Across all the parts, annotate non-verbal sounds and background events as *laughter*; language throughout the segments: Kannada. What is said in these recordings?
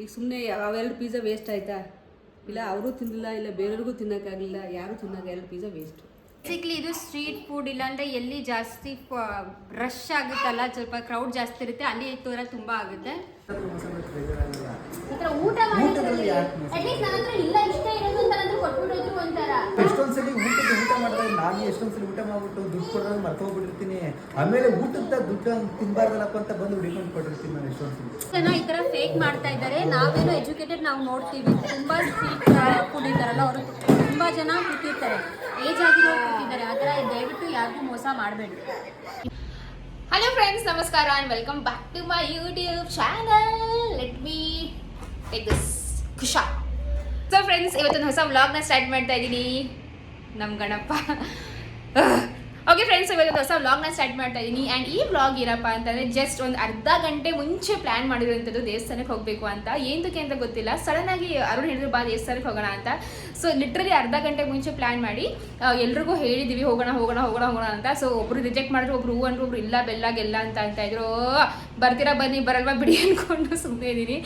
ಈಗ ಸುಮ್ಮನೆ ಅವೆರಡು ಪಿಜ್ಜಾ ವೇಸ್ಟ್ ಆಯ್ತಾ? ಇಲ್ಲ ಅವರು ತಿನ್ನಲಿಲ್ಲ ಇಲ್ಲ ಬೇರೆಯವ್ರಿಗೂ ತಿನ್ನೋಕ್ಕಾಗಲಿಲ್ಲ ಯಾರು ತಿನ್ನೋಕೆ ಎರಡು ಪಿಜ್ಜಾ ವೇಸ್ಟು ಬೇಸಿಕ್ಲಿ ಇದು ಸ್ಟ್ರೀಟ್ ಫುಡ್ ಇಲ್ಲಾಂದರೆ ಎಲ್ಲಿ ಜಾಸ್ತಿ ರಶ್ ಆಗುತ್ತಲ್ಲ ಸ್ವಲ್ಪ ಕ್ರೌಡ್ ಜಾಸ್ತಿ ಇರುತ್ತೆ ಅಲ್ಲಿ ಈ ಥರ ತುಂಬ ಆಗುತ್ತೆ. ಊಟ ಮಾಡಿ ಅಟ್ಲೀಸ್ಟ್ ನನ್ನ ಹತ್ರ ಇಲ್ಲ ಇಷ್ಟ ಇರೋದು ಅಂತ ಕೊಟ್ಬಿಡೋದು ಒಂಥರ. ಮಾಡಿದಾಗ ನಾನು ಎಷ್ಟೊಂದ್ಸಲಿ ಊಟ ಮಾಡ್ಬಿಟ್ಟು ದುಡ್ಡು ಕೊಡೋದು ಮರ್ತೋಗ್ಬಿಟ್ಟಿರ್ತೀನಿ ಆಮೇಲೆ ಊಟದ ದುಡ್ಡು ತಿನ್ಬಾರ್ದಲ್ಲಪ್ಪ ಅಂತ ಬಂದು ಹುಡಿಕೊಂಡು ಕೊಟ್ಟಿರ್ತೀನಿ ನಾನು ಎಷ್ಟೊಂದ್ಸಲಿ ಜನ ಈ ಥರ ಫೇಕ್ ಮಾಡ್ತಾ ಇದ್ದಾರೆ. ನಾವೇನೋ ಎಜುಕೇಟೆಡ್ ನಾವು ನೋಡ್ತೀವಿ. ತುಂಬ ಸ್ವೀಟ್ ಫುಡ್ ಇದ್ದಾರಲ್ಲ ಅವರು. ತುಂಬಾ ಜನ ಕೂತಿರ್ತಾರೆ. ಏಜ್ ಆಗಿರೋ ಕೂತಿದ್ದಾರೆ. ಆ ಥರ ದಯವಿಟ್ಟು ಯಾರಿಗೂ ಮೋಸ ಮಾಡಬೇಡಿ. ಹಲೋ ಫ್ರೆಂಡ್ಸ್ ನಮಸ್ಕಾರ and welcome back to my YouTube channel let me take this ಖುಷಾ so friends ಇವತ್ತೊಂದು ಹೊಸ ವ್ಲಾಗ್ನ ಸ್ಟಾರ್ಟ್ ಮಾಡ್ತಾ ಇದ್ದೀನಿ. ನಮ್ಮ ಗಣಪ. ಓಕೆ ಫ್ರೆಂಡ್ಸ್ ಇವಾಗ ಹೊಸ ವ್ಲಾಗ್ನ ಸ್ಟಾರ್ಟ್ ಮಾಡ್ತಾ ಇದ್ದೀನಿ ಆ್ಯಂಡ್ ಈ ವ್ಲಾಗ್ ಏನಪ್ಪ ಅಂತಂದರೆ ಜಸ್ಟ್ ಒಂದು ಅರ್ಧ ಗಂಟೆ ಮುಂಚೆ ಪ್ಲ್ಯಾನ್ ಮಾಡಿರುವಂಥದ್ದು ದೇವಸ್ಥಾನಕ್ಕೆ ಹೋಗಬೇಕು ಅಂತ. ಏನಕ್ಕೆ ಅಂತ ಗೊತ್ತಿಲ್ಲ. ಸಡನ್ ಆಗಿ ಅರುಣ್ ಹೇಳಿದ್ರು ಬಾ ದೇವಸ್ಥಾನಕ್ಕೆ ಹೋಗೋಣ ಅಂತ. ಸೊ ಲಿಟ್ರಲಿ ಅರ್ಧ ಗಂಟೆ ಮುಂಚೆ ಪ್ಲ್ಯಾನ್ ಮಾಡಿ ಎಲ್ರಿಗೂ ಹೇಳಿದ್ದೀವಿ ಹೋಗೋಣ ಹೋಗೋಣ ಹೋಗೋಣ ಹೋಗೋಣ ಅಂತ. ಸೊ ಒಬ್ರು ರಿಜೆಕ್ಟ್ ಮಾಡಿದ್ರು ಒಬ್ರು ಹೂ ಅಂದ್ರು ಒಬ್ರು ಇಲ್ಲ ಬೆಲ್ಲ ಗೆಲ್ಲ ಅಂತ ಅಂತ ಇದ್ರು. "ಓ, ಬರ್ತೀರಾ ಬನ್ನಿ, ಬರಲ್ವಾ ಬಿಡಿ ಅಂದ್ಕೊಂಡು ಸುಮ್ಮನೆ ಇದ್ದೀನಿ.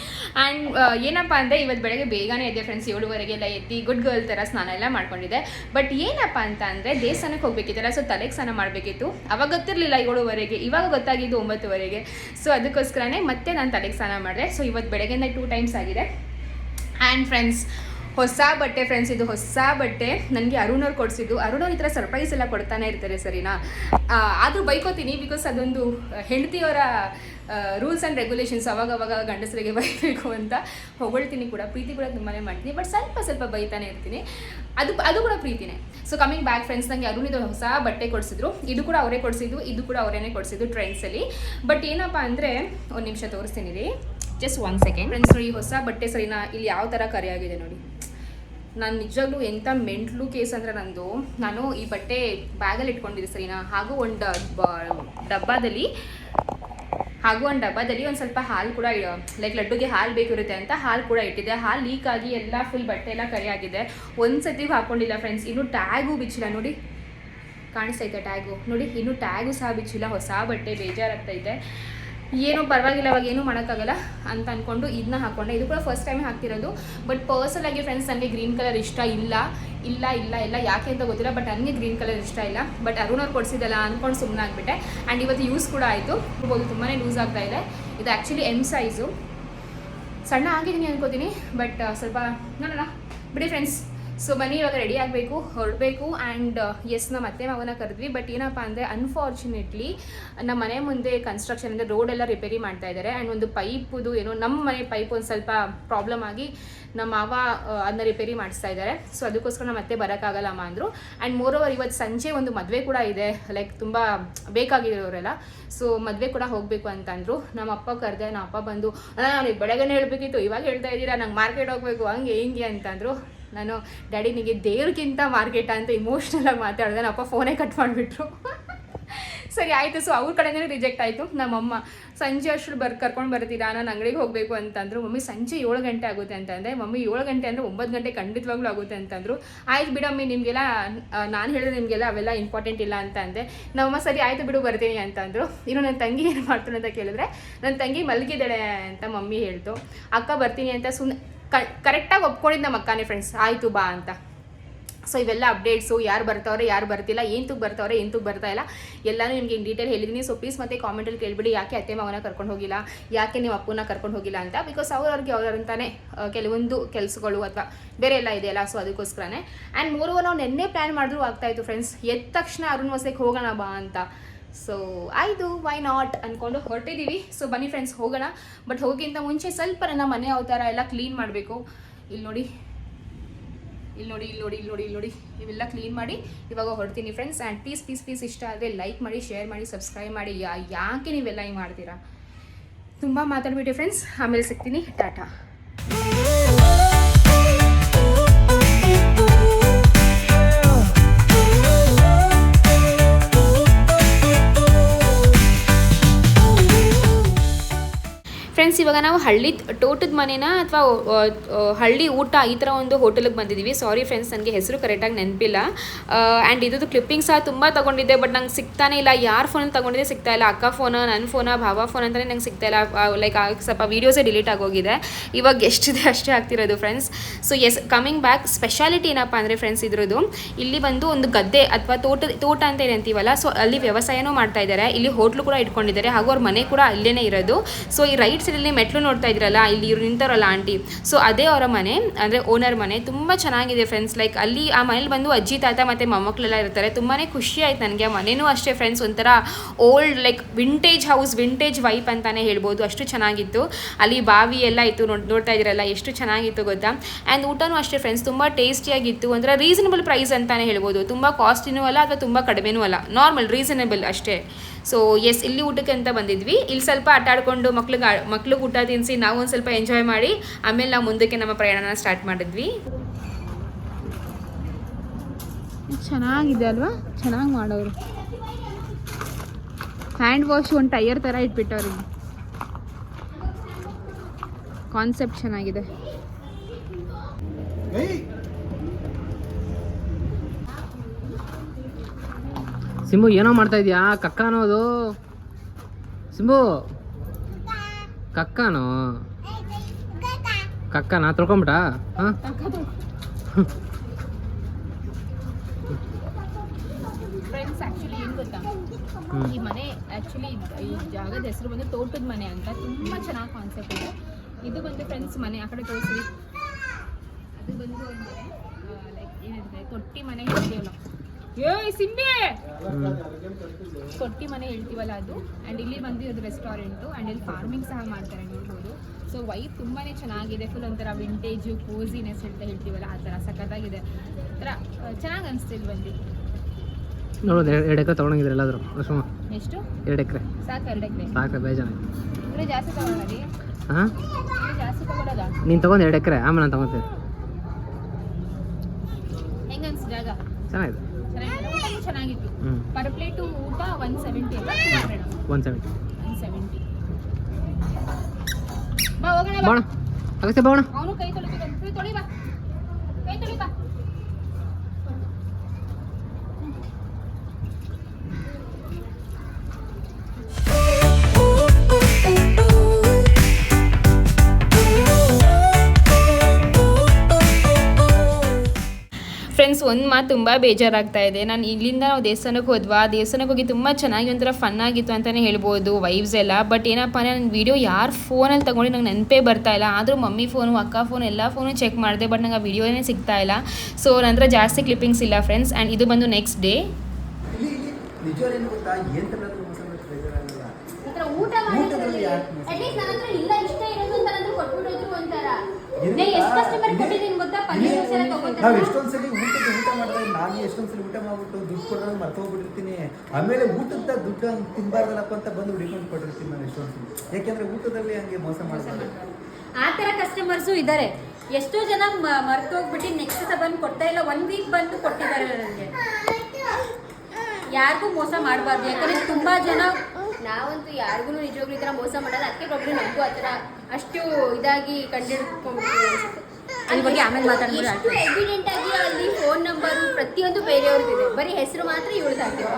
ಆ್ಯಂಡ್ ಏನಪ್ಪ ಅಂದರೆ ಇವತ್ತು ಬೆಳಗ್ಗೆ ಬೇಗನೆ ಎದ್ದೆ ಫ್ರೆಂಡ್ಸ್ ಏಳುವರೆಗೆಲ್ಲ ಎತ್ತಿ ಗುಡ್ ಗರ್ಲ್ ಥರ ಸ್ನಾನ ಎಲ್ಲ ಮಾಡ್ಕೊಂಡಿದ್ದೆ. ಬಟ್ ಏನಪ್ಪ ಅಂತ ಅಂದರೆ ದೇವಸ್ಥಾನಕ್ಕೆ ಹೋಗ್ಬೇಕಿತ್ತಲ್ಲ ಸೊ ತಲೆಗೆ ಸ್ನಾನ ಮಾಡಬೇಕಿತ್ತು. ಅವಾಗ ಗೊತ್ತಿರಲಿಲ್ಲ ಏಳುವರೆಗೆ, ಇವಾಗ ಗೊತ್ತಾಗಿದ್ದು ಒಂಬತ್ತುವರೆಗೆ. ಸೊ ಅದಕ್ಕೋಸ್ಕರನೇ ಮತ್ತೆ ನಾನು ತಲೆಗೆ ಸ್ನಾನ ಮಾಡಿದೆ. ಸೊ ಇವತ್ತು ಬೆಳಗ್ಗೆಯಿಂದ ಟೂ ಟೈಮ್ಸ್ ಆಗಿದೆ. ಆ್ಯಂಡ್ ಫ್ರೆಂಡ್ಸ್ ಹೊಸ ಬಟ್ಟೆ ಫ್ರೆಂಡ್ಸ್ ಇದು ಹೊಸ ಬಟ್ಟೆ. ನನಗೆ ಅರುಣ್ ಅವ್ರು ಕೊಡಿಸಿದ್ದು. ಅರುಣ್ ಈ ಥರ ಸರ್ಪ್ರೈಸ್ ಎಲ್ಲ ಕೊಡ್ತಾನೆ ಇರ್ತಾರೆ ಸರಿನಾ? ಆದ್ರೂ ಬೈಕೋತೀನಿ ಬಿಕಾಸ್ ಅದೊಂದು ಹೆಂಡತಿಯವರ ರೂಲ್ಸ್ ಆ್ಯಂಡ್ ರೆಗ್ಯುಲೇಷನ್ಸ್ ಅವಾಗ ಅವಾಗ ಗಂಡಸರಿಗೆ ಬೈಬೇಕು ಅಂತ ಹೊಗಳ್ತೀನಿ ಕೂಡ. ಪ್ರೀತಿ ಕೂಡ ತುಂಬಾ ಮಾಡ್ತೀನಿ. ಬಟ್ ಸ್ವಲ್ಪ ಸ್ವಲ್ಪ ಬೈತಾನೆ ಇರ್ತೀನಿ. ಅದು ಅದು ಕೂಡ ಪ್ರೀತಿನೇ. ಸೊ ಕಮಿಂಗ್ ಬ್ಯಾಕ್ ಫ್ರೆಂಡ್ಸ್ ನನಗೆ ಅರುಣ್ ಇದು ಹೊಸ ಬಟ್ಟೆ ಕೊಡಿಸಿದ್ರು. ಇದು ಕೂಡ ಅವರೇ ಕೊಡಿಸಿದ್ದು. ಇದು ಕೂಡ ಅವರೇನೆ ಕೊಡಿಸಿದ್ದು ಟ್ರೆಂಡ್ಸಲ್ಲಿ ಬಟ್ ಏನಪ್ಪ ಅಂದರೆ, ಒಂದು ನಿಮಿಷ ತೋರಿಸ್ತೀನಿ ರೀ. ಜಸ್ಟ್ ಒನ್ ಸೆಕೆಂಡ್ ಫ್ರೆಂಡ್ಸ್ ನೋಡಿ ಹೊಸ ಬಟ್ಟೆ ಸರಿನಾ? ಇಲ್ಲಿ ಯಾವ ಥರ ಕರೆ ಆಗಿದೆ ನೋಡಿ. ನಾನು ನಿಜವಾಗ್ಲೂ ಎಂಥ ಮೆಂಟ್ಲು ಕೇಸ್ ಅಂದರೆ ನಂದು. ನಾನು ಈ ಬಟ್ಟೆ ಬ್ಯಾಗಲ್ಲಿ ಇಟ್ಕೊಂಡಿದ್ದೆ ಸರಿನಾ? ಹಾಗೂ ಒಂದು ಡಬ್ಬದಲ್ಲಿ ಹಾಗೂ ಒಂದು ಡಬ್ಬದಲ್ಲಿ ಒಂದು ಸ್ವಲ್ಪ ಹಾಲು ಕೂಡ ಲೈಕ್ ಲಡ್ಡುಗೆ ಹಾಲು ಬೇಕಿರುತ್ತೆ ಅಂತ ಹಾಲು ಕೂಡ ಇಟ್ಟಿದೆ ಹಾಲು ಲೀಕ್ ಆಗಿ ಎಲ್ಲ ಫುಲ್ ಬಟ್ಟೆ ಎಲ್ಲ ಕರಿ ಆಗಿದೆ. ಒಂದು ಹಾಕೊಂಡಿಲ್ಲ ಫ್ರೆಂಡ್ಸ್ ಇನ್ನು ಟ್ಯಾಗು ಬಿಚ್ಚಿಲ್ಲ, ನೋಡಿ. ಕಾಣಿಸ್ತೈತೆ ಟ್ಯಾಗು ನೋಡಿ, ಇನ್ನು ಟ್ಯಾಗು ಸಹ ಬಿಚ್ಚಿಲ್ಲ. ಹೊಸ ಬಟ್ಟೆ ಬೇಜಾರಾಗ್ತೈತೆ ಏನೂ ಪರವಾಗಿಲ್ಲ ಅವಾಗ ಏನೂ ಮಾಡೋಕ್ಕಾಗಲ್ಲ ಅಂತ ಅಂದ್ಕೊಂಡು ಇದನ್ನ ಹಾಕೊಂಡೆ. ಇದು ಕೂಡ ಫಸ್ಟ್ ಟೈಮ್ ಹಾಕ್ತಿರೋದು. ಬಟ್ ಪರ್ಸನಲ್ ಆಗಿ ಫ್ರೆಂಡ್ಸ್ ನನಗೆ ಗ್ರೀನ್ ಕಲರ್ ಇಷ್ಟ ಇಲ್ಲ ಇಲ್ಲ ಇಲ್ಲ ಇಲ್ಲ, ಯಾಕೆ ಅಂತ ಗೊತ್ತಿಲ್ಲ ಬಟ್ ನನಗೆ ಗ್ರೀನ್ ಕಲರ್ ಇಷ್ಟ ಇಲ್ಲ. ಬಟ್ ಅರುಣ್ ಅವ್ರು ಕೊಡಿಸಿದಲ್ಲ ಅಂದ್ಕೊಂಡು ಸುಮ್ಮನೆ ಆಗಿಬಿಟ್ಟೆ. ಆ್ಯಂಡ್ ಇವತ್ತು ಯೂಸ್ ಕೂಡ ಆಯಿತು. ಹೋಗೋದು ತುಂಬಾ ಯೂಸ್ ಆಗ್ತಾ ಇದೆ. ಇದು ಆ್ಯಕ್ಚುಲಿ ಎಂ ಸೈಜು ಸಣ್ಣ ಆಗಿದ್ದೀನಿ ಅನ್ಕೋತೀನಿ ಬಟ್ ಸ್ವಲ್ಪ ನೋಡೋಣ. ಬಿಡಿ ಫ್ರೆಂಡ್ಸ್ ಸೊ ಬನ್ನಿ, ಇವಾಗ ರೆಡಿ ಆಗಬೇಕು, ಹೊರಡಬೇಕು ಆ್ಯಂಡ್ ಎಸ್ ನಮ್ಮ ಅತ್ತೆ ಮಗನ ಕರೆದ್ವಿ ಬಟ್ ಏನಪ್ಪ ಅಂದರೆ ಅನ್ಫಾರ್ಚುನೇಟ್ಲಿ ನಮ್ಮ ಮನೆ ಮುಂದೆ ಕನ್ಸ್ಟ್ರಕ್ಷನ್ ಅಂದರೆ ರೋಡ್ ಎಲ್ಲ ರಿಪೇರಿ ಮಾಡ್ತಾ ಇದ್ದಾರೆ ಆ್ಯಂಡ್ ಒಂದು ಪೈಪುದು ಏನೋ, ನಮ್ಮ ಮನೆ ಪೈಪ್ ಒಂದು ಸ್ವಲ್ಪ ಪ್ರಾಬ್ಲಮ್ ಆಗಿ ನಮ್ಮ ಮಾವ ಅದನ್ನ ರಿಪೇರಿ ಮಾಡಿಸ್ತಾ ಇದ್ದಾರೆ ಸೊ ಅದಕ್ಕೋಸ್ಕರ ನಮ್ಮ ಅತ್ತೆ ಬರೋಕ್ಕಾಗಲ್ಲ ಅಮ್ಮ ಅಂದರು. ಆ್ಯಂಡ್ ಮೋರ್ ಓವರ್ ಇವತ್ತು ಸಂಜೆ ಒಂದು ಮದುವೆ ಕೂಡ ಇದೆ. ಲೈಕ್ ತುಂಬ ಬೇಕಾಗಿರೋರೆಲ್ಲ. ಸೊ ಮದುವೆ ಕೂಡ ಹೋಗಬೇಕು ಅಂತಂದರು. ನಮ್ಮ ಅಪ್ಪ ಕರೆದೆ, ನಮ್ಮ ಅಪ್ಪ ಬಂದು ನಾನು ಬೆಳಗ್ಗೆನೇ ಹೇಳಬೇಕಿತ್ತು. ಇವಾಗ ಹೇಳ್ತಾ ಇದ್ದೀರಾ ನಂಗೆ ಮಾರ್ಕೆಟ್ ಹೋಗಬೇಕು. ಹಂಗೆ, ಹಿಂಗೆ ಅಂತಂದರು. ನಾನು ಡ್ಯಾಡಿ ನಿಮಗೆ ದೇವ್ರಿಗಿಂತ ಮಾರ್ಕೆಟ್ ಅಂತ ಇಮೋಷ್ನಲ್ ಆಗಿ ಮಾತಾಡಿದೆ. ಅಪ್ಪ ಫೋನೇ ಕಟ್ ಮಾಡಿಬಿಟ್ರು. ಸರಿ, ಆಯಿತು. ಸೊ ಅವ್ರ ಕಡೆನೇ ರಿಜೆಕ್ಟ್ ಆಯಿತು ನಮ್ಮಮ್ಮ. ಸಂಜೆ ಅಷ್ಟು ಬರ್, ಕರ್ಕೊಂಡು ಬರ್ತೀರಾ? ನಾನು ಅಂಗಡಿಗೆ ಹೋಗಬೇಕು ಅಂತಂದ್ರು. ಮಮ್ಮಿ, ಸಂಜೆ ಏಳು ಗಂಟೆ ಆಗುತ್ತೆ ಅಂತಂದೆ. ಮಮ್ಮಿ, ಏಳು ಗಂಟೆ ಅಂದರೆ ಒಂಬತ್ತು ಗಂಟೆ ಖಂಡಿತವಾಗ್ಲೂ ಆಗುತ್ತೆ ಅಂತಂದ್ರು. ಆಯ್ತು ಬಿಡಮ್ಮಿ ನಿಮಗೆಲ್ಲ, ನಾನು ಹೇಳಿದ್ರೆ ನಿಮಗೆಲ್ಲ ಅವೆಲ್ಲ ಇಂಪಾರ್ಟೆಂಟ್ ಇಲ್ಲ ಅಂತ ಅಂದೆ ನಮ್ಮಮ್ಮ, ಸರಿ, ಆಯಿತು ಬಿಡು, ಬರ್ತೀನಿ ಅಂತಂದ್ರು. ಇನ್ನು ನನ್ನ ತಂಗಿ ಏನು ಮಾಡ್ತಾನೆ ಅಂತ ಕೇಳಿದ್ರೆ ನನ್ನ ತಂಗಿ ಮಲಗಿದ್ದಾಳೆ ಅಂತ ಮಮ್ಮಿ ಹೇಳ್ತು. ಅಕ್ಕ, ಬರ್ತೀನಿ ಅಂತ ಸುಮ್ಮನೆ ಕರೆಕ್ಟಾಗಿ ಒಪ್ಕೊಂಡಿದ್ದು ನಮ್ಮ ಅಕ್ಕನೇ ಫ್ರೆಂಡ್ಸ್ ಆಯಿತು ಬಾ ಅಂತ. ಸೊ ಇವೆಲ್ಲ ಅಪ್ಡೇಟ್ಸು ಯಾರು ಬರ್ತಾವ್ರೆ, ಯಾರು ಬರ್ತಿಲ್ಲ ಎಂತಕ್ಕೆ ಬರ್ತಾವ್ರೆ ಎಂತಕ್ಕೆ ಬರ್ತಾ ಇಲ್ಲ. ಎಲ್ಲನೂ ನಿಮಗೆ ಡೀಟೇಲ್ ಹೇಳಿದ್ದೀನಿ ಸೊ ಪ್ಲೀಸ್ ಮತ್ತೆ ಕಾಮೆಂಟಲ್ಲಿ ಕೇಳಿಬಿಡಿ. ಯಾಕೆ ಅತ್ತೆ ಮಗನ ಕರ್ಕೊಂಡು ಹೋಗಿಲ್ಲ? ಯಾಕೆ ನೀವು ಅಪ್ಪನ ಕರ್ಕೊಂಡು ಹೋಗಿಲ್ಲ ಅಂತ? ಬಿಕಾಸ್ ಅವ್ರವ್ರಿಗೆ ಅವ್ರಂತಾನೆ ಕೆಲವೊಂದು ಕೆಲಸಗಳು ಅಥವಾ ಬೇರೆ ಎಲ್ಲ ಇದೆಯಲ್ಲ ಸೊ ಅದಕ್ಕೋಸ್ಕರನೇ. ಆ್ಯಂಡ್ ಮೂರು ನಾವು ನೆನ್ನೆ ಪ್ಲ್ಯಾನ್ ಮಾಡಿದ್ರು ಆಗ್ತಾಯಿತ್ತು ಫ್ರೆಂಡ್ಸ್ ಎದ್ದ ತಕ್ಷಣ ಅರುಣ್ ವಸೆಗೆ ಹೋಗೋಣ ಬಾ ಅಂತ. ಸೊ ಆಯಿತು ವೈ ನಾಟ್ ಅಂದ್ಕೊಂಡು ಹೊರಟಿದ್ದೀವಿ ಸೊ ಬನ್ನಿ ಫ್ರೆಂಡ್ಸ್ ಹೋಗೋಣ. ಬಟ್ ಹೋಗಿಂತ ಮುಂಚೆ ಸ್ವಲ್ಪ ನನ್ನ ಮನೆ ಅವತಾರ ಎಲ್ಲ ಕ್ಲೀನ್ ಮಾಡಬೇಕು. ಇಲ್ಲಿ ನೋಡಿ. ಇಲ್ಲಿ ನೋಡಿ ಇಲ್ಲಿ ನೋಡಿ ಇಲ್ಲಿ ನೋಡಿ ಇಲ್ಲಿ ನೋಡಿ. ಇವೆಲ್ಲ ಕ್ಲೀನ್ ಮಾಡಿ ಇವಾಗ ಹೊರಡ್ತೀನಿ friends and please please please ಇಷ್ಟ ಆದರೆ ಲೈಕ್ ಮಾಡಿ ಶೇರ್ ಮಾಡಿ ಸಬ್ಸ್ಕ್ರೈಬ್ ಮಾಡಿ. ಯಾ, ಯಾಕೆ ನೀವೆಲ್ಲ ಹಿಂಗೆ ಮಾಡ್ತೀರಾ? ತುಂಬ ಮಾತಾಡ್ಬಿಟ್ಟು ಫ್ರೆಂಡ್ಸ್ ಆಮೇಲೆ ಸಿಗ್ತೀನಿ. ಟಾಟಾ. ಫ್ರೆಂಡ್ಸ್ ಇವಾಗ ನಾವು ಹಳ್ಳಿ ತೋಟದ ಮನೆನ ಅಥವಾ ಹಳ್ಳಿ ಊಟ ಈ ಥರ ಒಂದು ಹೋಟೆಲಿಗೆ ಬಂದಿದ್ದೀವಿ ಸಾರಿ ಫ್ರೆಂಡ್ಸ್ ನನಗೆ ಹೆಸರು ಕರೆಕ್ಟಾಗಿ ನೆನಪಿಲ್ಲ. ಆ್ಯಂಡ್ ಇದ್ದು ಕ್ಲಿಪ್ಪಿಂಗ್ ಸಹ ತುಂಬ ತೊಗೊಂಡಿದ್ದೆ ಬಟ್ ನಂಗೆ ಸಿಗ್ತಾನೆ ಇಲ್ಲ. ಯಾರ ಫೋನಲ್ಲಿ ತೊಗೊಂಡಿದ್ದೆ ಸಿಗ್ತಾ ಇಲ್ಲ. ಅಕ್ಕ ಫೋನ ನನ್ನ ಫೋನ ಭಾವ ಫೋನ್ ಅಂತಲೇ ನಂಗೆ ಸಿಗ್ತಾ ಇಲ್ಲ. ಲೈಕ್ ಸ್ವಲ್ಪ ವೀಡಿಯೋಸೇ ಡಿಲೀಟ್ ಆಗೋಗಿದೆ. ಇವಾಗ ಎಷ್ಟಿದೆ ಅಷ್ಟೇ ಆಗ್ತಿರೋದು friends so as coming back speciality ಏನಪ್ಪ ಅಂದರೆ ಫ್ರೆಂಡ್ಸ್ ಇದ್ರದ್ದು, ಇಲ್ಲಿ ಬಂದು ಒಂದು ಗದ್ದೆ ಅಥವಾ ತೋಟ ತೋಟ ಅಂತ ಏನಂತೀವಲ್ಲ ಸೊ ಅಲ್ಲಿ ವ್ಯವಸಾಯನೂ ಮಾಡ್ತಾ ಇದ್ದಾರೆ. ಇಲ್ಲಿ ಹೋಟ್ಲು ಕೂಡ ಇಟ್ಕೊಂಡಿದ್ದಾರೆ, ಹಾಗೂ ಅವ್ರ ಮನೆ ಕೂಡ ಅಲ್ಲೇ ಇರೋದು. ಸೊ ಈ ರೈಟ್ ಸೈಡಲ್ಲಿ ಮೆಟ್ಲು ನೋಡ್ತಾ ಇದ್ರಲ್ಲ, ಇಲ್ಲಿ ಇವ್ರು ನಿಂತಾರಲ್ಲ ಆಂಟಿ. ಸೊ ಅದೇ ಅವರ ಮನೆ, ಅಂದರೆ ಓನರ್ ಮನೆ, ತುಂಬ ಚೆನ್ನಾಗಿದೆ ಫ್ರೆಂಡ್ಸ್ ಲೈಕ್ ಅಲ್ಲಿ ಆ ಮನೇಲಿ ಬಂದು ಅಜ್ಜಿ, ತಾತ ಮತ್ತು ಮೊಮ್ಮಕ್ಕಳೆಲ್ಲ ಇರ್ತಾರೆ. ತುಂಬಾ ಖುಷಿ ಆಯ್ತು ನನಗೆ. ಆ ಮನೆಯೂ ಅಷ್ಟೇ ಫ್ರೆಂಡ್ಸ್ ಒಂಥರ old like vintage house vintage vibe ಅಂತಾನೆ ಹೇಳ್ಬೋದು. ಅಷ್ಟು ಚೆನ್ನಾಗಿತ್ತು. ಅಲ್ಲಿ ಬಾವಿ ಎಲ್ಲ ಇತ್ತು, ನೋಡಿ, ನೋಡ್ತಾ ಇದ್ರಲ್ಲ ಎಷ್ಟು ಚೆನ್ನಾಗಿತ್ತು ಗೊತ್ತಾ? ಆ್ಯಂಡ್ ಊಟನೂ ಅಷ್ಟೇ ಫ್ರೆಂಡ್ಸ್ ತುಂಬ ಟೇಸ್ಟಿಯಾಗಿತ್ತು ಒಂಥರ ರೀಸನಬಲ್ ಪ್ರೈಸ್ ಅಂತಾನೆ ಹೇಳ್ಬೋದು. ತುಂಬ ಕಾಸ್ಟ್ಲಿನೂ ಅಲ್ಲ, ಅಥವಾ ತುಂಬ ಕಡಿಮೆನೂ ಅಲ್ಲ. ನಾರ್ಮಲ್ ರೀಸನಬಲ್ ಅಷ್ಟೇ. ಸೊ ಎಸ್ ಇಲ್ಲಿ ಊಟಕ್ಕೆ ಅಂತ ಬಂದಿದ್ವಿ. ಇಲ್ಲಿ ಸ್ವಲ್ಪ ಆಟ ಆಡ್ಕೊಂಡು ಮಕ್ಳಿಗೆ ಮಕ್ಳಿಗೆ ಊಟ ತಿನ್ನಿಸಿ ನಾವು ಒಂದು ಸ್ವಲ್ಪ ಎಂಜಾಯ್ ಮಾಡಿ ಆಮೇಲೆ ನಾವು ಮುಂದಕ್ಕೆ ನಮ್ಮ ಪ್ರಯಾಣನ ಸ್ಟಾರ್ಟ್ ಮಾಡಿದ್ವಿ. ಚೆನ್ನಾಗಿದೆ ಅಲ್ವಾ? ಚೆನ್ನಾಗಿ ಮಾಡೋರು. ಹ್ಯಾಂಡ್ ವಾಶ್ ಒಂದು ಟೈಯರ್ ಥರ ಇಟ್ಬಿಟ್ಟವ್ರಿಗೆ ಕಾನ್ಸೆಪ್ಟ್ ಚೆನ್ನಾಗಿದೆ. ಸಿಂಬು ಏನೋ ಮಾಡ್ತಾ ಇದೀಯಾ? ಕಕ್ಕ ಅನ್ನೋದು. ಸಿಂಬು. ಕಕ್ಕನೋ? ಕಕ್ಕನಾ? ತೊಳ್ಕೊಂಬಿಟ ಹಾಂ? ಫ್ರೆಂಡ್ಸ್ ಆ್ಯಕ್ಚುಲಿ ಏನು ಗೊತ್ತಾ. ಈ ಮನೆ ಆ್ಯಕ್ಚುಲಿ ಈ ಜಾಗದ ಹೆಸರು ಬಂದು ತೋಟದ ಮನೆ ಅಂತ ತುಂಬ ಚೆನ್ನಾಗಿ ಕಾನ್ಸೆಪ್ಟ್ ಇದೆ. ಇದು ಬಂದು ಫ್ರೆಂಡ್ಸ್ ಮನೆ ಆ ಕಡೆ ತೋರಿಸಿ ಅದು ಬಂದು ಲೈಕ್ ಏನಂದ್ರೆ ತೊಟ್ಟಿ ಮನೆ ಹೇಳ್ತೀವಲ್ಲ ಏಯ್ ಸಿಂಬೆ ಕೊಟ್ಟಿ ಮನೆ ಹೇಳ್ತೀವಲ್ಲ ಅದು? ಆ್ಯಂಡ್ ಇಲ್ಲಿ ಬಂದು ಅದು ರೆಸ್ಟೋರೆಂಟು ಆ್ಯಂಡ್ ಇಲ್ಲಿ ಫಾರ್ಮಿಂಗ್ ಸಹ ಮಾಡ್ತಾರೆ ನೋಡ್ಬೋದು. ಸೊ ವೈಫ್ ತುಂಬಾ ಚೆನ್ನಾಗಿದೆ. ಫುಲ್ ಒಂಥರ ವಿಂಟೇಜು ಕೋಸಿನೆಸ್ ಅಂತ ಹೇಳ್ತೀವಲ್ಲ ಆ ಥರ ಸಖತ್ತಾಗಿದೆ. ಒಂಥರ ಚೆನ್ನಾಗಿ ಅನಿಸ್ತಿಲ್ಲ ಬಂದು. ನೋಡೋದು ಎರಡು ಎಕರೆ ತೊಗೊಂಡಿದ್ರೆ ಎಲ್ಲಾದರೂ. ಸುಮ್ಮ. ಎಷ್ಟು? ಎರಡು ಎಕರೆ. ಸಾಕು ಎರಡು ಎಕರೆ. ಸಾಕು ಬೇಜಾನ ಅಂದರೆ ಜಾಸ್ತಿ ತಗೊಳ್ಳೋದಿ ಹಾಂ? ಜಾಸ್ತಿ ತಗೊಳ್ಳೋದ ನೀನು ತೊಗೊಂಡು ಎರಡು ಎಕರೆ ಆಮೇಲೆ ನಾನು ತೊಗೊತೀನಿ ಹೆಂಗ ಅನ್ಸ್ ಜಾಗ? ಚೆನ್ನಾಗಿದೆ ಚೆನ್ನಾಗಿಲ್ಲ ಊಟನೂ ಚೆನ್ನಾಗಿತ್ತು ಹ್ಞೂ ಪರ್ ಪ್ಲೇಟು ಊಟ ಒನ್ ಸೆವೆಂಟಿ ಅಲ್ಲ two hundred one seventy one seventy ಬಾ ಹೋಗೋಣ ಬಾ ಬಾಣ. ಅಗಸ್ತ್ಯ ಒಂದು ಮಾತು ತುಂಬ ಬೇಜಾರಾಗ್ತಾ ಇದೆ. ನಾನು ಇಲ್ಲಿಂದ ನಾವು ದೇವಸ್ಥಾನಕ್ಕೆ ಹೋದ್ವಾ? ದೇವಸ್ಥಾನಕ್ಕೆ ಹೋಗಿ ತುಂಬ ಚೆನ್ನಾಗಿ ಒಂಥರ ಫನ್ ಆಗಿತ್ತು ಅಂತಲೇ ಹೇಳ್ಬೋದು ವೈಬ್ಸ್ ಎಲ್ಲ. ಬಟ್ ಏನಪ್ಪ ನನ್ನ ವೀಡಿಯೋ ಯಾರು ಫೋನಲ್ಲಿ ತೊಗೊಂಡು ನಂಗೆ ನೆನಪೇ ಬರ್ತಾ ಇಲ್ಲ. ಆದರೂ ಮಮ್ಮಿ ಫೋನು ಅಕ್ಕ ಫೋನ್ ಎಲ್ಲ ಫೋನು ಚೆಕ್ ಮಾಡಿದೆ ಬಟ್ ನಂಗೆ ಆ ವಿಡಿಯೋನೇ ಸಿಗ್ತಾ ಇಲ್ಲ. ಸೊ ನಂತರ ಜಾಸ್ತಿ ಕ್ಲಿಪ್ಪಿಂಗ್ಸ್ ಇಲ್ಲ ಫ್ರೆಂಡ್ಸ್ ಆ್ಯಂಡ್ ಇದು ಬಂದು ನೆಕ್ಸ್ಟ್ ಡೇ ನಾವು ಎಷ್ಟೊಂದ್ಸಲಿ ಊಟ ಮಾಡಿದಾಗ ನಾನು ಎಷ್ಟೊಂದ್ಸಲಿ ಊಟ ಮಾಡ್ಬಿಟ್ಟು ದುಡ್ಡು ಕೊಡೋದು ಮರ್ತೋಗ್ಬಿಟ್ಟಿರ್ತೀನಿ ಆಮೇಲೆ ಊಟದ ದುಡ್ಡು ಹಂಗೆ ತಿನ್ಬಾರ್ದಲ್ಲಪ್ಪ ಅಂತ ಬಂದು ಹುಡುಕೊಂಡು ಕೊಟ್ಟಿರ್ತೀನಿ ನಾನು ಎಷ್ಟೊಂದ್ಸಲಿ ಯಾಕೆಂದ್ರೆ ಊಟದಲ್ಲಿ ಹಂಗೆ ಮೋಸ ಮಾಡ್ತಾರೆ. ಆ ಥರ ಕಸ್ಟಮರ್ಸು ಇದ್ದಾರೆ ಎಷ್ಟೋ ಜನ ಮರ್ತೋಗ್ಬಿಟ್ಟು ನೆಕ್ಸ್ಟ್ ಸಹ ಬಂದು ಕೊಡ್ತಾ ಇಲ್ಲ ಒನ್ ವೀಕ್ ಬಂದು ಕೊಟ್ಟಿದ್ದಾರೆ ನನಗೆ. ಯಾರಿಗೂ ಮೋಸ ಮಾಡಬಾರ್ದು. ಯಾಕಂದ್ರೆ ತುಂಬಾ ಜನ ನಾವಂತೂ ಯಾರಿಗೂ ನಿಜವಾಗ್ಲೂ ಈ ಥರ ಮೋಸ ಮಾಡಲ್ಲ. ಅದಕ್ಕೆ ಪ್ರಾಬ್ಲಮ್ ನಮಗೂ ಆ ಥರ ಅಷ್ಟು ಇದಾಗಿ ಕಂಡಿಡ್ಕೊಂಡ್ಬಿಟ್ಟಿದೆ ಅದ್ರ ಬಗ್ಗೆ ಆಮೇಲೆ ಮಾತಾಡ್ಬೋದು ಎಷ್ಟು ಎವಿಡೆಂಟ್ ಆಗಿ ಅಲ್ಲಿ ಫೋನ್ ನಂಬರು ಪ್ರತಿಯೊಂದು ಬೇರೆಯವ್ರದ್ದಿದೆ ಬರೀ ಹೆಸರು ಮಾತ್ರ ಇವಳ್ದಾಕಿದೆ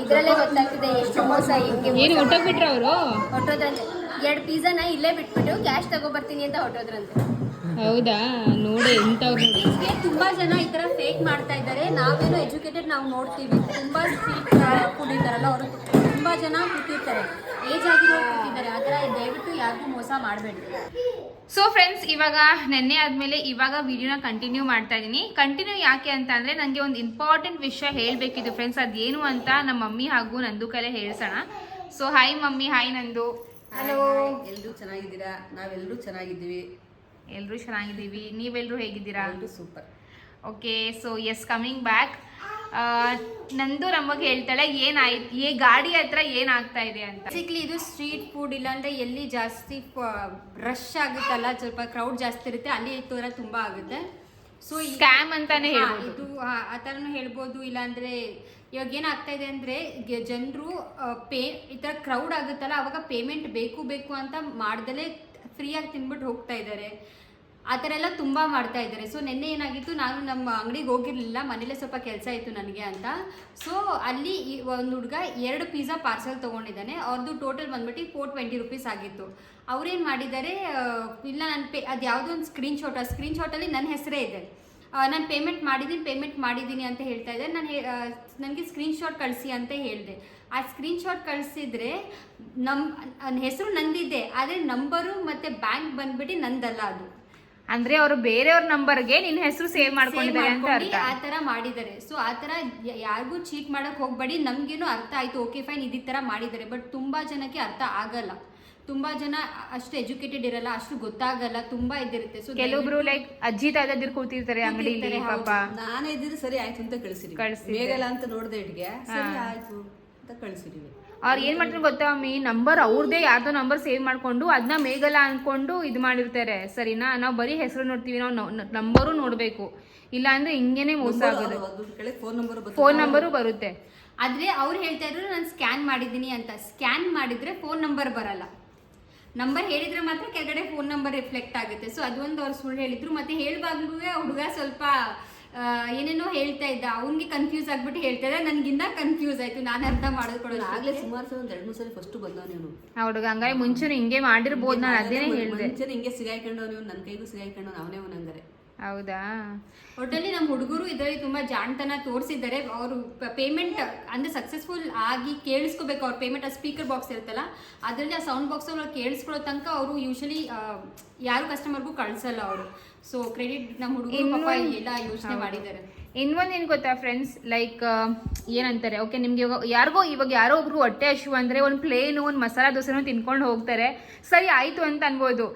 ಇದರಲ್ಲೇ ಗೊತ್ತಾಗ್ತಿದೆ ಎಷ್ಟು ಮೋಸ ಹೆಂಗೆ ಏನು ಊಟ ಬಿಟ್ರೆ ಅವರು? ಹೊಟ್ಟೋದ್ರಂತೆ ಎರಡು ಪಿಜ್ಜಾನ ಇಲ್ಲೇ ಬಿಟ್ಬಿಟ್ಟು ಕ್ಯಾಶ್ ತಗೊಬರ್ತೀನಿ ಅಂತ ಹೊಟ್ಟೋದ್ರಂತೆ ಹೌದಾ? ನೋಡಿ ಇಂಥವ್ರು ತುಂಬಾ ಜನ ಈ ತರ ಫೇಕ್ ಮಾಡ್ತಾ ಇದ್ದಾರೆ. ನಾವೇನು ಎಜುಕೇಟೆಡ್ ನಾವು ನೋಡ್ತೀವಿ. ತುಂಬಾ ಫುಡ್ ಇದ್ದಾರಲ್ಲ ಅವರು. ತುಂಬಾ ಜನ ಕೂತಿರ್ತಾರೆ. ಏಜ್ ಆಗಿರೋರು ಕೂತಿದ್ದಾರೆ. ಆ ಥರ ದಯವಿಟ್ಟು ಯಾರಿಗೂ ಮೋಸ ಮಾಡಬೇಡಿ. ಸೊ ಫ್ರೆಂಡ್ಸ್ ಇವಾಗ ನೆನ್ನೆ ಆದಮೇಲೆ ಇವಾಗ ವಿಡಿಯೋನ ಕಂಟಿನ್ಯೂ ಮಾಡ್ತಾ ಇದ್ದೀನಿ. ಕಂಟಿನ್ಯೂ ಯಾಕೆ ಅಂತ ಅಂದರೆ ನನಗೆ ಒಂದು ಇಂಪಾರ್ಟೆಂಟ್ ವಿಷಯ ಹೇಳಬೇಕಿತ್ತು ಫ್ರೆಂಡ್ಸ್ ಅದೇನು ಅಂತ ನಮ್ಮ ಮಮ್ಮಿ ಹಾಗೂ ನಂದು ಕಲೆ ಹೇಳ್ಸೋಣ. So hi mummy hi Nandu. Hello ಎಲ್ಲರೂ ಚೆನ್ನಾಗಿದ್ದೀರಾ? ನಾವೆಲ್ಲರೂ ಚೆನ್ನಾಗಿದ್ದೀವಿ. ಎಲ್ಲರೂ ಚೆನ್ನಾಗಿದ್ದೀವಿ. ನೀವೆಲ್ಲರೂ ಹೇಗಿದ್ದೀರಾ? Super. Okay so as coming back Nandu ನಮಗೆ ಹೇಳ್ತಾಳೆ ಏನಾಯ್ತು ಏ ಗಾಡಿ ಹತ್ರ ಏನಾಗ್ತಾ ಇದೆ ಅಂತ. ಬೇಸಿಕ್ಲಿ ಇದು ಸ್ಟ್ರೀಟ್ ಫುಡ್ ಇಲ್ಲಾಂದ್ರೆ ಎಲ್ಲಿ ಜಾಸ್ತಿ ರಶ್ ಆಗುತ್ತಲ್ಲ ಸ್ವಲ್ಪ ಕ್ರೌಡ್ ಜಾಸ್ತಿ ಇರುತ್ತೆ ಅಲ್ಲಿ ಈ ಥರ ತುಂಬಾ ಆಗುತ್ತೆ. ಸೊ ಸ್ಕ್ಯಾಮ್ ಅಂತಾನೆ ಇದು ಆ- ಆ ಥರನೂ ಹೇಳ್ಬೋದು ಇಲ್ಲಾಂದ್ರೆ ಇವಾಗ ಏನಾಗ್ತಾ ಇದೆ ಅಂದರೆ ಜನರು ಪೇ ಈ ಥರ ಕ್ರೌಡ್ ಆಗುತ್ತಲ್ಲ ಅವಾಗ ಪೇಮೆಂಟ್ ಬೇಕು ಬೇಕು ಅಂತ ಮಾಡ್ದಲೇ ಫ್ರೀಯಾಗಿ ತಿನ್ಬಿಟ್ಟು ಹೋಗ್ತಾ ಇದ್ದಾರೆ ಆ ಥರ ಎಲ್ಲ ತುಂಬ ಮಾಡ್ತಾ ಇದ್ದಾರೆ. ಸೊ ನಿನ್ನೆ ಏನಾಗಿತ್ತು, ನಾನು ನಮ್ಮ ಅಂಗಡಿಗೆ ಹೋಗಿರಲಿಲ್ಲ, ಮನೇಲೆ ಸ್ವಲ್ಪ ಕೆಲಸ ಇತ್ತು ನನಗೆ ಅಂತ. ಸೊ ಅಲ್ಲಿ ಒಂದು ಹುಡುಗ ಎರಡು ಪಿಜ್ಜಾ ಪಾರ್ಸೆಲ್ ತೊಗೊಂಡಿದ್ದಾನೆ. ಅವ್ರದ್ದು ಟೋಟಲ್ ಬಂದ್ಬಿಟ್ಟು ಫೋರ್ ಟ್ವೆಂಟಿ ರುಪೀಸ್ ಆಗಿತ್ತು. ಅವ್ರೇನು ಮಾಡಿದ್ದಾರೆ ಇಲ್ಲ ನನ್ನ ಪೇ, ಅದು ಯಾವುದೋ ಒಂದು ಸ್ಕ್ರೀನ್ ಶಾಟ್ ಆ ಸ್ಕ್ರೀನ್ ಶಾಟಲ್ಲಿ ನನ್ನ ಹೆಸರೇ ಇದೆ. ನಾನು ಪೇಮೆಂಟ್ ಮಾಡಿದ್ದೀನಿ ಪೇಮೆಂಟ್ ಮಾಡಿದ್ದೀನಿ ಅಂತ ಹೇಳ್ತಾ ಇದ್ದಾರೆ. ನಾನು ನನಗೆ ಸ್ಕ್ರೀನ್ ಶಾಟ್ ಕಳಿಸಿ ಅಂತ ಹೇಳಿದೆ. ಆ ಸ್ಕ್ರೀನ್ ಶಾಟ್ ಕಳಿಸಿದ್ರೆ ನಮ್ಮ ಹೆಸರು ನಂದಿದೆ ಆದರೆ ನಂಬರು ಮತ್ತು ಬ್ಯಾಂಕ್ ಬಂದ್ಬಿಟ್ಟು ನಂದಲ್ಲ ಅದು. ಅಂದ್ರೆ ಅವರು ಬೇರೆಯವ್ರ ನಂಬರ್ಗೆ ನಿನ್ನ ಹೆಸರು ಸೇವ್ ಮಾಡ್ಕೊಂಡಿದ್ದಾರೆ ಅಂತ ಅರ್ಥ. ಆ ತರ ಮಾಡಿದ್ದಾರೆ. ಸೊ ಆ ತರ ಯಾರಿಗೂ ಚೀಟ್ ಮಾಡಕ್ ಹೋಗ್ಬೇಡಿ. ನಮ್ಗೇನು ಅರ್ಥ ಆಯ್ತು ಓಕೆ ಫೈನ್ ಇದೇ ತರ ಮಾಡಿದ್ದಾರೆ. ಬಟ್ ತುಂಬಾ ಜನಕ್ಕೆ ಅರ್ಥ ಆಗಲ್ಲ. ತುಂಬಾ ಜನ ಅಷ್ಟು ಎಜುಕೇಟೆಡ್ ಇರಲ್ಲ ಅಷ್ಟು ಗೊತ್ತಾಗಲ್ಲ ತುಂಬಾ ಇದಿರುತ್ತೆ ಸೊ ಕೆಲವೊಬ್ರು ಲೈಕ್ ಅಜ್ಜಿ ತಾತದಿರ್ ಕೂತಿರ್ತಾರೆ ಅಂಗಡಿ ಪಾಪ. ನಾನೇ ಇದ್ದಿದ್ದು ಸರಿ ಆಯ್ತು ಅಂತ ಕಳಿಸಿರಿ ಕಳಿಸಿ ಬೇಗಲ್ಲ ಅಂತ ನೋಡ್ದೆ ಇಟ್ಗೆ. ಸರಿ ಆಯ್ತು ಅಂತ ಕಳಿಸಿರಿ ಅವ್ರು ಏನ್ ಮಾಡ್ತಾರೆ ಗೊತ್ತಾ ಮೀ ನಂಬರ್ ಅವ್ರದೇ ಯಾವ್ದೋ ನಂಬರ್ ಸೇವ್ ಮಾಡ್ಕೊಂಡು ಅದನ್ನ ಮೇಘಲ ಅನ್ಕೊಂಡು ಇದು ಮಾಡಿರ್ತಾರೆ. ಸರಿನಾ? ನಾವು ಬರೀ ಹೆಸರು ನೋಡ್ತೀವಿ ನಾವು ನಂಬರು ನೋಡ್ಬೇಕು. ಇಲ್ಲ ಅಂದ್ರೆ ಹಿಂಗೇನೆ ಮೋಸ ಆಗೋದು. ಫೋನ್ ನಂಬರ್ ಬರುತ್ತೆ. ಆದ್ರೆ ಅವ್ರು ಹೇಳ್ತಾ ಇದ್ರು ನಾನು ಸ್ಕ್ಯಾನ್ ಮಾಡಿದ್ದೀನಿ ಅಂತ. ಸ್ಕ್ಯಾನ್ ಮಾಡಿದ್ರೆ ಫೋನ್ ನಂಬರ್ ಬರಲ್ಲ. ನಂಬರ್ ಹೇಳಿದ್ರೆ ಮಾತ್ರ ಕೆಳಗಡೆ ಫೋನ್ ನಂಬರ್ ರಿಫ್ಲೆಕ್ಟ್ ಆಗುತ್ತೆ. ಸೊ ಅದೊಂದು ಅವ್ರು ಸುಳ್ಳು ಹೇಳಿದ್ರು. ಮತ್ತೆ ಹೇಳ್ಬಾಗ್ಲೂ ಹುಡುಗ ಸ್ವಲ್ಪ ಏನೇನೋ ಹೇಳ್ತಾ ಇದ್ದ. ಅವನಿಗೆ ಕನ್ಫ್ಯೂಸ್ ಆಗ್ಬಿಟ್ಟು ಹೇಳ್ತಾ ಇದ್ದ. ನನ್ಗಿಂದ ಕನ್ಫ್ಯೂಸ್ ಆಯ್ತು. ನಾನು ಅರ್ಥ ಮಾಡಿದ್ಕೊಡೋದು ಆಗ್ಲೇ ಸುಮಾರು ಸಲ ಒಂದ್ ಎರಡ್ ಮೂರ್ ಸಲ ಫಸ್ಟ್ ಬಂದವ ನೀವು ಆ ಹುಡುಗ ಹಂಗಾರೆ ಮುಂಚೆ ಹಿಂಗೆ ಮಾಡಿರ್ಬೋದು. ನಾನು ಅದೇನೆ ಹೇಳಿದೆ. ಮುಂಚೆ ಹಿಂಗೆ ಸಿಗಾಯ್ಕೊಂಡವ್ ನೀವು ನನ್ನ ಕೈಗೂ ಸಿಗಾಯ್ಕೊಂಡವ್ ಅವನೇ ಅವನಂಗಾರೆ ಹೌದಾ? ಒಟ್ಟಲ್ಲಿ ನಮ್ಮ ಹುಡುಗರು ಇದರಲ್ಲಿ ತುಂಬಾ ಜಾಣತನ ತೋರಿಸಿದ್ದಾರೆ. ಅವರು ಪೇಮೆಂಟ್ ಅಂದ್ರೆ ಸಕ್ಸಸ್ಫುಲ್ ಆಗಿ ಕೇಳಿಸ್ಕೋಬೇಕು. ಅವ್ರ ಪೇಮೆಂಟ್ ಆ ಸ್ಪೀಕರ್ ಬಾಕ್ಸ್ ಇರುತ್ತಲ್ಲ ಅದರಲ್ಲಿ ಆ ಸೌಂಡ್ ಬಾಕ್ಸ್ ಅವ್ರು ಕೇಳಿಸ್ಕೊಳ್ಳೋ ತನಕ ಅವರು ಯೂಶಲಿ ಯಾರು ಕಸ್ಟಮರ್ಗೂ ಕಳ್ಸಲ್ಲ ಅವರು. ಸೊ ಕ್ರೆಡಿಟ್ ನಮ್ಮ ಹುಡುಗರು ಪಾಪ ಎಲ್ಲ ಯೋಚನೆ ಮಾಡಿದ್ದಾರೆ. ಇನ್ನೊಂದು ಏನು ಗೊತ್ತಾ ಫ್ರೆಂಡ್ಸ್ ಲೈಕ್ ಏನಂತಾರೆ? ಓಕೆ ನಿಮಗೆ ಇವಾಗ ಯಾರಿಗೋ ಇವಾಗ ಯಾರೋ ಒಬ್ರು ಹೊಟ್ಟೆ ಹಶು ಅಂದರೆ ಒಂದು ಪ್ಲೇನು ಒಂದು ಮಸಾಲ ದೋಸೆನೂ ತಿನ್ಕೊಂಡು ಹೋಗ್ತಾರೆ. ಸರಿ ಆಯಿತು ಅಂತ ಅನ್ಬೋದು.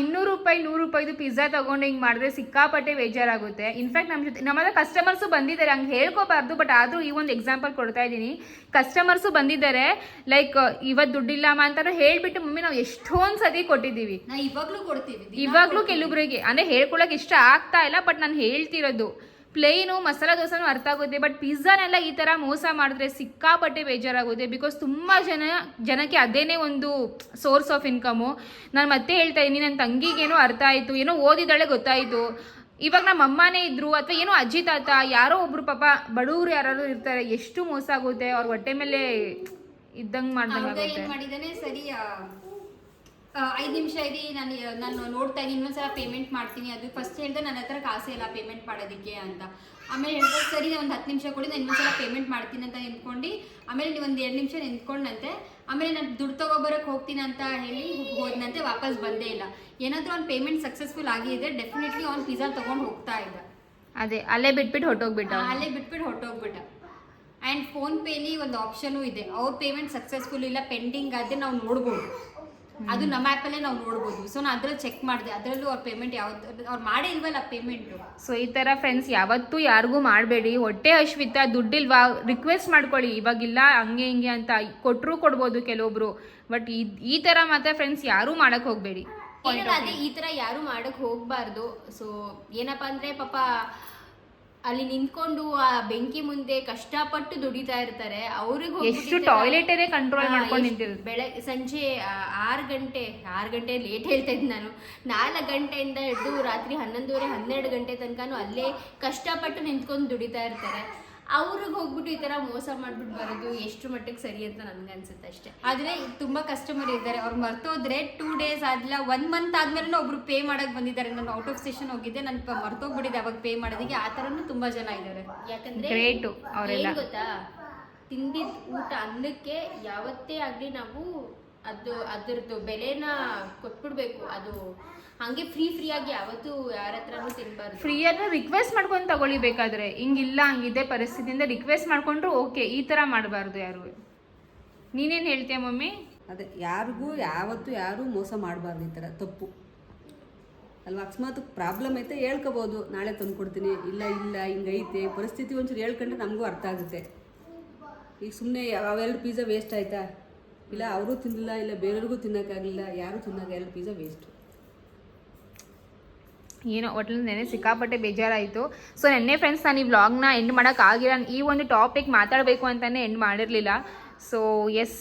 ಇನ್ನೂರು ರೂಪಾಯಿ ನೂರು ರೂಪಾಯಿದು ಪಿಜ್ಜಾ ತೊಗೊಂಡು ಹಿಂಗೆ ಮಾಡಿದ್ರೆ ಸಿಕ್ಕಾಪಟ್ಟೆ ಬೇಜಾರಾಗುತ್ತೆ. ಇನ್ಫ್ಯಾಕ್ಟ್ ನಮ್ಮ ಜೊತೆ ನಮ್ಮ ಹತ್ರ ಕಸ್ಟಮರ್ಸು ಬಂದಿದ್ದಾರೆ. ಹಂಗೆ ಹೇಳ್ಕೋಬಾರ್ದು ಬಟ್ ಆದರೂ ಈ ಒಂದು ಎಕ್ಸಾಂಪಲ್ ಕೊಡ್ತಾ ಇದ್ದೀನಿ. ಕಸ್ಟಮರ್ಸು ಬಂದಿದ್ದಾರೆ. ಲೈಕ್ ಇವತ್ತು ದುಡ್ಡಿಲ್ಲಮ್ಮ ಅಂತಾರೆ ಹೇಳ್ಬಿಟ್ಟು ಮಮ್ಮಿ ನಾವು ಎಷ್ಟೊಂದು ಸತಿ ಕೊಟ್ಟಿದ್ದೀವಿ. ನಾ ಇವಾಗ್ಲೂ ಕೊಡ್ತೀವಿ ಇವಾಗಲೂ ಕೆಲವೊಬ್ರಿಗೆ. ಅಂದ್ರೆ ಹೇಳ್ಕೊಳಕ್ ಇಷ್ಟ ಆಗ್ತಾ ಇಲ್ಲ ಬಟ್ ನಾನು ಹೇಳ್ತಿರೋದು. ಪ್ಲೇನು ಮಸಾಲ ದೋಸೆನೂ ಅರ್ಥ ಆಗುತ್ತೆ ಬಟ್ ಪಿಜ್ಜಾನೆಲ್ಲ ಈ ಥರ ಮೋಸ ಮಾಡಿದ್ರೆ ಸಿಕ್ಕಾಪಟ್ಟೆ ಬೇಜಾರಾಗುತ್ತೆ ಬಿಕಾಸ್ ತುಂಬ ಜನ ಜನಕ್ಕೆ ಅದೇನೇ ಒಂದು ಸೋರ್ಸ್ ಆಫ್ ಇನ್ಕಮು ನಾನು ಮತ್ತೆ ಹೇಳ್ತಾ ಇದ್ದೀನಿ ನನ್ನ ತಂಗಿಗೇನೋ ಅರ್ಥ ಆಯಿತು ಏನೋ ಓದಿದಾಳೆ ಗೊತ್ತಾಯಿತು. ಇವಾಗ ನಮ್ಮ ಅಮ್ಮನೇ ಇದ್ರು ಅಥವಾ ಏನೋ ಅಜ್ಜಿ ತಾತ ಯಾರೋ ಒಬ್ರು ಪಾಪ ಬಡವರು ಯಾರು ಇರ್ತಾರೆ ಎಷ್ಟು ಮೋಸ ಆಗುತ್ತೆ ಅವ್ರ ಹೊಟ್ಟೆ ಮೇಲೆ ಇದ್ದಂಗೆ ಮಾಡ್ದಂಗೆ ಸರಿ ಐದು ನಿಮಿಷ ಇದೆ ನಾನು ನಾನು ನೋಡ್ತಾ ಇದ್ದೀನಿ ಇನ್ನೊಂದ್ಸಲ ಪೇಮೆಂಟ್ ಮಾಡ್ತೀನಿ. ಅದು ಫಸ್ಟ್ ಹೇಳ್ದೆ ನನ್ನ ಹತ್ರ ಕಾಸೇ ಇಲ್ಲ ಪೇಮೆಂಟ್ ಮಾಡೋದಕ್ಕೆ ಅಂತ. ಆಮೇಲೆ ಹೇಳ್ದೆ ಸರಿ ಒಂದು ಹತ್ತು ನಿಮಿಷ ಕೊಡಿ ನಾನು ಇನ್ನೊಂದ್ಸಲ ಪೇಮೆಂಟ್ ಮಾಡ್ತೀನಿ ಅಂತ ನಿಂತ್ಕೊಂಡು. ಆಮೇಲೆ ನೀವು ಒಂದು ಎರಡು ನಿಮಿಷ ನಿಂತ್ಕೊಂಡಂತೆ. ಆಮೇಲೆ ನಾನು ದುಡ್ಡು ತೊಗೊಬರಕ್ಕೆ ಹೋಗ್ತೀನಿ ಅಂತ ಹೇಳಿ ಹೋದ್ನಂತೆ ವಾಪಸ್ ಬಂದೇ ಇಲ್ಲ. ಏನಾದರೂ ಅವ್ನು ಪೇಮೆಂಟ್ ಸಕ್ಸಸ್ಫುಲ್ ಆಗಿದೆ ಡೆಫಿನೆಟ್ಲಿ ಅವ್ನು ಪಿಜ್ಜಾ ತೊಗೊಂಡು ಹೋಗ್ತಾ ಇದ್ದ. ಅದೇ ಅಲ್ಲೇ ಬಿಟ್ಬಿಟ್ಟು ಹೊಟ್ಟೋಗ್ಬಿಟ್ಟ ಅಲ್ಲೇ ಬಿಟ್ಬಿಟ್ಟು ಹೊಟ್ಟೋಗ್ಬಿಟ್ಟ ಆ್ಯಂಡ್ ಫೋನ್ಪೇಲಿ ಒಂದು ಆಪ್ಷನು ಇದೆ. ಅವ್ರ ಪೇಮೆಂಟ್ ಸಕ್ಸಸ್ಫುಲ್ ಇಲ್ಲ ಪೆಂಡಿಂಗ್ ಆದರೆ ನಾವು ನೋಡ್ಬೋದು. ಅದು ನಮ್ಮ ಆ್ಯಪಲ್ಲೇ ನಾವು ನೋಡ್ಬೋದು. ಸೊ ನಾನು ಅದ್ರಲ್ಲಿ ಚೆಕ್ ಮಾಡಿದೆ. ಅದರಲ್ಲೂ ಅವ್ರ ಪೇಮೆಂಟ್ ಯಾವತ್ತು ಅವ್ರು ಮಾಡೇ ಇಲ್ವಲ್ಲ ಪೇಮೆಂಟು ಸೊ ಈ ಥರ ಫ್ರೆಂಡ್ಸ್ ಯಾವತ್ತೂ ಯಾರಿಗೂ ಮಾಡಬೇಡಿ. ಹೊಟ್ಟೆ ಅಶ್ವಿತ ದುಡ್ಡಿಲ್ವಾ? ರಿಕ್ವೆಸ್ಟ್ ಮಾಡ್ಕೊಳ್ಳಿ. ಇವಾಗಿಲ್ಲ ಹಂಗೆ ಹಿಂಗೆ ಅಂತ ಕೊಟ್ಟರು ಕೊಡ್ಬೋದು ಕೆಲವೊಬ್ರು. ಬಟ್ ಈ ಈ ಥರ ಮಾತ್ರ ಫ್ರೆಂಡ್ಸ್ ಯಾರೂ ಮಾಡಕ್ಕೆ ಹೋಗಬೇಡಿ. ಅದೇ ಈ ಥರ ಯಾರು ಮಾಡಕ್ ಹೋಗಬಾರ್ದು. ಸೊ ಏನಪ್ಪ ಅಂದ್ರೆ ಪಾಪ ಅಲ್ಲಿ ನಿಂತ್ಕೊಂಡು ಆ ಬೆಂಕಿ ಮುಂದೆ ಕಷ್ಟಪಟ್ಟು ದುಡಿತಾ ಇರ್ತಾರೆ ಅವ್ರಿಗೆ ಎಷ್ಟು ಟಾಯ್ಲೆಟ್ ಕಂಟ್ರೋಲ್ ಮಾಡ್ಕೊಂಡು ಬೆಳಗ್ಗೆ ಸಂಜೆ ಆರ್ ಗಂಟೆ ಆರು ಗಂಟೆ ಲೇಟ್ ಹೇಳ್ತಾ ಇದ್ದೆ ನಾನು. ನಾಲ್ಕು ಗಂಟೆಯಿಂದ ಹಿಡಿದು ರಾತ್ರಿ ಹನ್ನೊಂದುವರೆ ಹನ್ನೆರಡು ಗಂಟೆ ತನಕನೂ ಅಲ್ಲೇ ಕಷ್ಟಪಟ್ಟು ನಿಂತ್ಕೊಂಡು ದುಡಿತಾ ಇರ್ತಾರೆ. ಅವ್ರಿಗೆ ಹೋಗ್ಬಿಟ್ಟು ಈ ತರ ಮೋಸ ಮಾಡ್ಬಿಟ್ಟು ಬರೋದು ಎಷ್ಟು ಮಟ್ಟಿಗೆ ಸರಿ ಅಂತ ನನ್ಗೆ ಅನ್ಸುತ್ತೆ ಅಷ್ಟೇ. ಆದ್ರೆ ತುಂಬಾ ಕಸ್ಟಮರ್ ಇದ್ದಾರೆ. ಅವ್ರು ಮರ್ತೋದ್ರೆ ಟೂ ಡೇಸ್ ಆದ್ಲ ಒನ್ ಮಂತ್ ಆದ್ಮೇಲೆ ಒಬ್ರು ಪೇ ಮಾಡಕ್ ಬಂದಿದ್ದಾರೆ. ನಾನು ಔಟ್ ಆಫ್ ಸ್ಟೇಷನ್ ಹೋಗಿದ್ದೆ. ನಾನು ಮರ್ತೋಗ್ಬಿಟ್ಟಿದೆ ಅವಾಗ ಪೇ ಮಾಡೋದಕ್ಕೆ. ಆ ಥರನೂ ತುಂಬಾ ಜನ ಇದ್ದಾರೆ. ಯಾಕಂದ್ರೆ. ಗೊತ್ತಾ? ತಿಂದಿದ್ ಊಟ ಅನ್ನಕ್ಕೆ ಯಾವತ್ತೇ ಆಗಲಿ ನಾವು ಅದು ಅದರದ್ದು ಬೆಲೆನ ಕೊಟ್ಬಿಡ್ಬೇಕು. ಅದು ಹಂಗೆ ಫ್ರೀ ಫ್ರೀ ಆಗಿ ಯಾವತ್ತೂ ಯಾರ ಹತ್ರನೂ ತಿನ್ಬಾರ್ದು. ಫ್ರೀಯಾಗಿ ರಿಕ್ವೆಸ್ಟ್ ಮಾಡ್ಕೊಂಡು ತಗೊಳ್ಳಿ ಬೇಕಾದ್ರೆ. ಹಿಂಗಿಲ್ಲ ಹಂಗಿದೆ ಪರಿಸ್ಥಿತಿಯಿಂದ ರಿಕ್ವೆಸ್ಟ್ ಮಾಡ್ಕೊಂಡ್ರು ಓಕೆ ಈ ಥರ ಮಾಡಬಾರ್ದು ಯಾರು. ನೀನೇನು ಹೇಳ್ತೀಯ ಮಮ್ಮಿ? ಅದೇ ಯಾರಿಗೂ ಯಾವತ್ತು ಯಾರು ಮೋಸ ಮಾಡಬಾರ್ದು ಈ ಥರ ತಪ್ಪು. ಅಲ್ವಾ? ಅಕಸ್ಮಾತ್ ಪ್ರಾಬ್ಲಮ್ ಐತೆ ಹೇಳ್ಕೋಬೋದು. ನಾಳೆ ತಂದು ಕೊಡ್ತೀನಿ ಇಲ್ಲ ಇಲ್ಲ ಹಿಂಗೈತೆ. ಪರಿಸ್ಥಿತಿ ಒಂಚೂರು ಹೇಳ್ಕೊಂಡ್ರೆ ನಮಗೂ ಅರ್ಥ ಆಗುತ್ತೆ. ಈಗ ಸುಮ್ಮನೆ ಅವೆರಡು ಪಿಜ್ಜಾ ವೇಸ್ಟ್ ಆಯ್ತಾ? ಇಲ್ಲ ಅವರು ತಿನ್ನಲಿಲ್ಲ ಇಲ್ಲ ಬೇರೆಯವ್ರಿಗೂ ತಿನ್ನೋಕ್ಕಾಗಲಿಲ್ಲ ಯಾರು ತಿನ್ನೋಕೆ ಎರಡು ಪಿಜ್ಜಾ ವೇಸ್ಟು ಏನೋ ಒಟ್ನಲ್ಲಿ ನೆನೆ ಸಿಕ್ಕಾಪಟ್ಟೆ ಬೇಜಾರಾಯಿತು. ಸೊ ನೆನ್ನೆ ಫ್ರೆಂಡ್ಸ್ ನಾನು ಈ ವ್ಲಾಗ್ನ ಎಂಡ್ ಮಾಡೋಕ್ಕಾಗಿಲ್ಲ ಈ ಒಂದು ಟಾಪಿಕ್ ಮಾತಾಡಬೇಕು ಅಂತಲೇ ಎಂಡ್ ಮಾಡಿರಲಿಲ್ಲ. ಸೊ ಎಸ್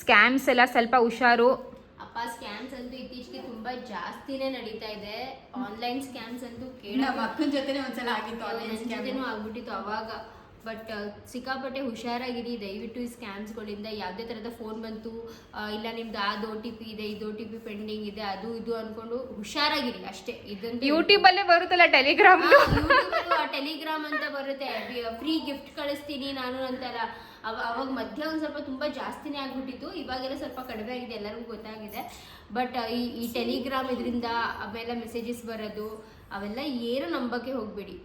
ಸ್ಕ್ಯಾಮ್ಸ್ ಎಲ್ಲ ಸ್ವಲ್ಪ ಹುಷಾರು. ಅಪ್ಪ ಸ್ಕ್ಯಾಮ್ಸ್ ಅಂತೂ ಇತ್ತೀಚೆಗೆ ತುಂಬಾ ಜಾಸ್ತಿನೇ ನಡೀತಾ ಇದೆ. ಆನ್ಲೈನ್ ಸ್ಕ್ಯಾಮ್ಸ್ ಅಂತೂ ಕೇಳ ನಮ್ಮ ಅಕ್ಕನ ಜೊತೆನೆ ಒಂದ್ಸಲ ಆಗಿತ್ತು ಆನ್ಲೈನ್ ಸ್ಕ್ಯಾಮ್ ಜೊತೆನೂ ಆಗ್ಬಿಟ್ಟಿತ್ತು ಅವಾಗ. ಬಟ್ ಸಿಕ್ಕಾಪಟ್ಟೆ ಹುಷಾರಾಗಿರಿ. ದಯವಿಟ್ಟು ಈ ಸ್ಕ್ಯಾಮ್ಸ್ಗಳಿಂದ ಯಾವುದೇ ಥರದ ಫೋನ್ ಬಂತು ಇಲ್ಲ ನಿಮ್ದು ಅದು ಒ ಟಿ ಪಿ ಇದೆ ಇದು ಒ ಟಿ ಪಿ ಪೆಂಡಿಂಗ್ ಇದೆ ಅದು ಇದು ಅಂದ್ಕೊಂಡು ಹುಷಾರಾಗಿರಿ ಅಷ್ಟೇ. ಇದಂತೂ ಯೂಟ್ಯೂಬಲ್ಲೇ ಬರುತ್ತಲ್ಲ ಟೆಲಿಗ್ರಾಮ್ ಟೆಲಿಗ್ರಾಮ್ ಅಂತ ಬರುತ್ತೆ. ಫ್ರೀ ಗಿಫ್ಟ್ ಕಳಿಸ್ತೀನಿ ನಾನು ಅಂತಾರ ಅವ ಅವಾಗ ಮಧ್ಯ ಒಂದು ಸ್ವಲ್ಪ ತುಂಬ ಜಾಸ್ತಿನೇ ಆಗ್ಬಿಟ್ಟಿತ್ತು. ಇವಾಗೆಲ್ಲ ಸ್ವಲ್ಪ ಕಡಿಮೆ ಆಗಿದೆ ಎಲ್ಲರಿಗೂ ಗೊತ್ತಾಗಿದೆ. ಬಟ್ ಈ ಈ ಟೆಲಿಗ್ರಾಮ್ ಇದರಿಂದ ಅವೆಲ್ಲ ಮೆಸೇಜಸ್ ಬರೋದು ಅವೆಲ್ಲ ಏನು ನಂಬಕ್ಕೆ ಹೋಗಬೇಡಿ.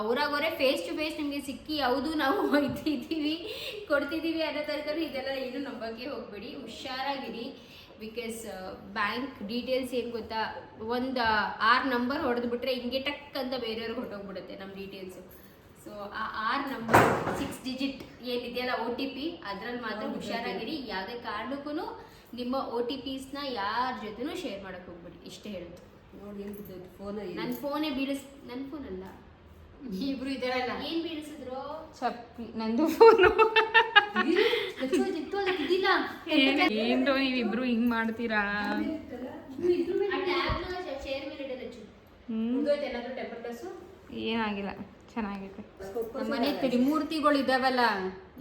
ಅವರಾಗವರೇ ಫೇಸ್ ಟು ಫೇಸ್ ನಿಮಗೆ ಸಿಕ್ಕಿ ಹೌದು ನಾವು *laughs* ಒಯ್ತಿದ್ದೀವಿ ಕೊಡ್ತಿದ್ದೀವಿ ಅನ್ನೋ ತನಕ ಇದೆಲ್ಲ ಏನು ನಂಬಕ್ಕೆ ಹೋಗಬೇಡಿ. ಹುಷಾರಾಗಿರಿ ಬಿಕಾಸ್ ಬ್ಯಾಂಕ್ ಡೀಟೇಲ್ಸ್ ಏನು ಗೊತ್ತಾ? ಒಂದು ಆರು ನಂಬರ್ ಹೊಡೆದ್ಬಿಟ್ರೆ ಹಿಂಗೆ ಟಕ್ ಅಂತ ಬೇರೆಯವ್ರಿಗೆ ಹೊಟ್ಟೋಗ್ಬಿಡುತ್ತೆ ನಮ್ಮ ಡೀಟೇಲ್ಸು ಸೊ ಆ ಆರು ನಂಬರ್ ಸಿಕ್ಸ್ ಡಿಜಿಟ್ ಏನಿದೆಯಲ್ಲ ಓ ಟಿ ಪಿ ಅದ್ರಲ್ಲಿ ಮಾತ್ರ ಹುಷಾರಾಗಿರಿ. ಯಾವುದೇ ಕಾರಣಕ್ಕೂ ನಿಮ್ಮ ಓ ಟಿ ಪಿಸ್ನ ಯಾರ ಜೊತೆನೂ ಶೇರ್ ಮಾಡೋಕ್ಕೆ ಹೋಗ್ಬಿಡಿ. ಇಷ್ಟೇ ಹೇಳೋದು ನೋಡಿ ಫೋನ್ ನನ್ನ ಫೋನೇ ಬೀಳಿಸ್ ನನ್ನ ಫೋನ್ ಅಲ್ಲ. ಇಬ್ರು ಇದಾರಲ್ಲ ಏನ್ ಬೀಳಿಸಿದ್ರು? ಚಪ್ಪಿ ನಂದು ಫೋನು ಏನ್ರೋ ನೀವಿಬ್ರು ಹಿಂಗ್ ಮಾಡ್ತೀರಾ? ಏನಾಗಿಲ್ಲ ಚೆನ್ನಾಗೈತೆ. ನಮ್ಮ ಮನೆ ತ್ರಿಮೂರ್ತಿಗಳು ಇದಾವಲ್ಲ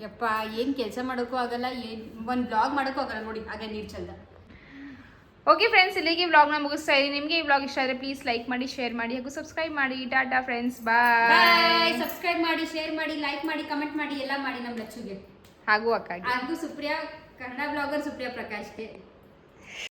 ಯಪ್ಪ ಏನ್ ಕೆಲಸ ಮಾಡೋಕ್ಕೂ ಆಗಲ್ಲ ಏನ್ ಒಂದ್ ಬ್ಲಾಗ್ ಮಾಡೋಕ್ಕೂ ಆಗಲ್ಲ ನೋಡಿ ಹಾಗೆ ನೀರ್ ಚಲ್ದ. ಓಕೆ ಫ್ರೆಂಡ್ಸ್ ಇಲ್ಲಿಗೆ ವ್ಲಾಗ್ನ ಮುಗಿಸ್ತಾ ಇದ್ದೀನಿ. ನಿಮಗೆ ಈ ವ್ಲಾಗ್ ಇಷ್ಟ ಆದರೆ ಪ್ಲೀಸ್ ಲೈಕ್ ಮಾಡಿ ಶೇರ್ ಮಾಡಿ ಹಾಗೂ ಸಬ್ಸ್ಕ್ರೈಬ್ ಮಾಡಿ. ಟಾಟಾ ಫ್ರೆಂಡ್ಸ್ ಬಾಯ್ ಸಬ್ಸ್ಕ್ರೈಬ್ ಮಾಡಿ ಶೇರ್ ಮಾಡಿ ಲೈಕ್ ಮಾಡಿ ಕಮೆಂಟ್ ಮಾಡಿ ಎಲ್ಲ ಮಾಡಿ ನಮ್ಮ ಲಚ್ಚುಗೆ. ಹಾಗೂ ಅಕ್ಕ ಹಾಗೂ ಸುಪ್ರಿಯಾ ಕನ್ನಡ ಬ್ಲಾಗರ್ ಸುಪ್ರಿಯಾ ಪ್ರಕಾಶ್ಗೆ.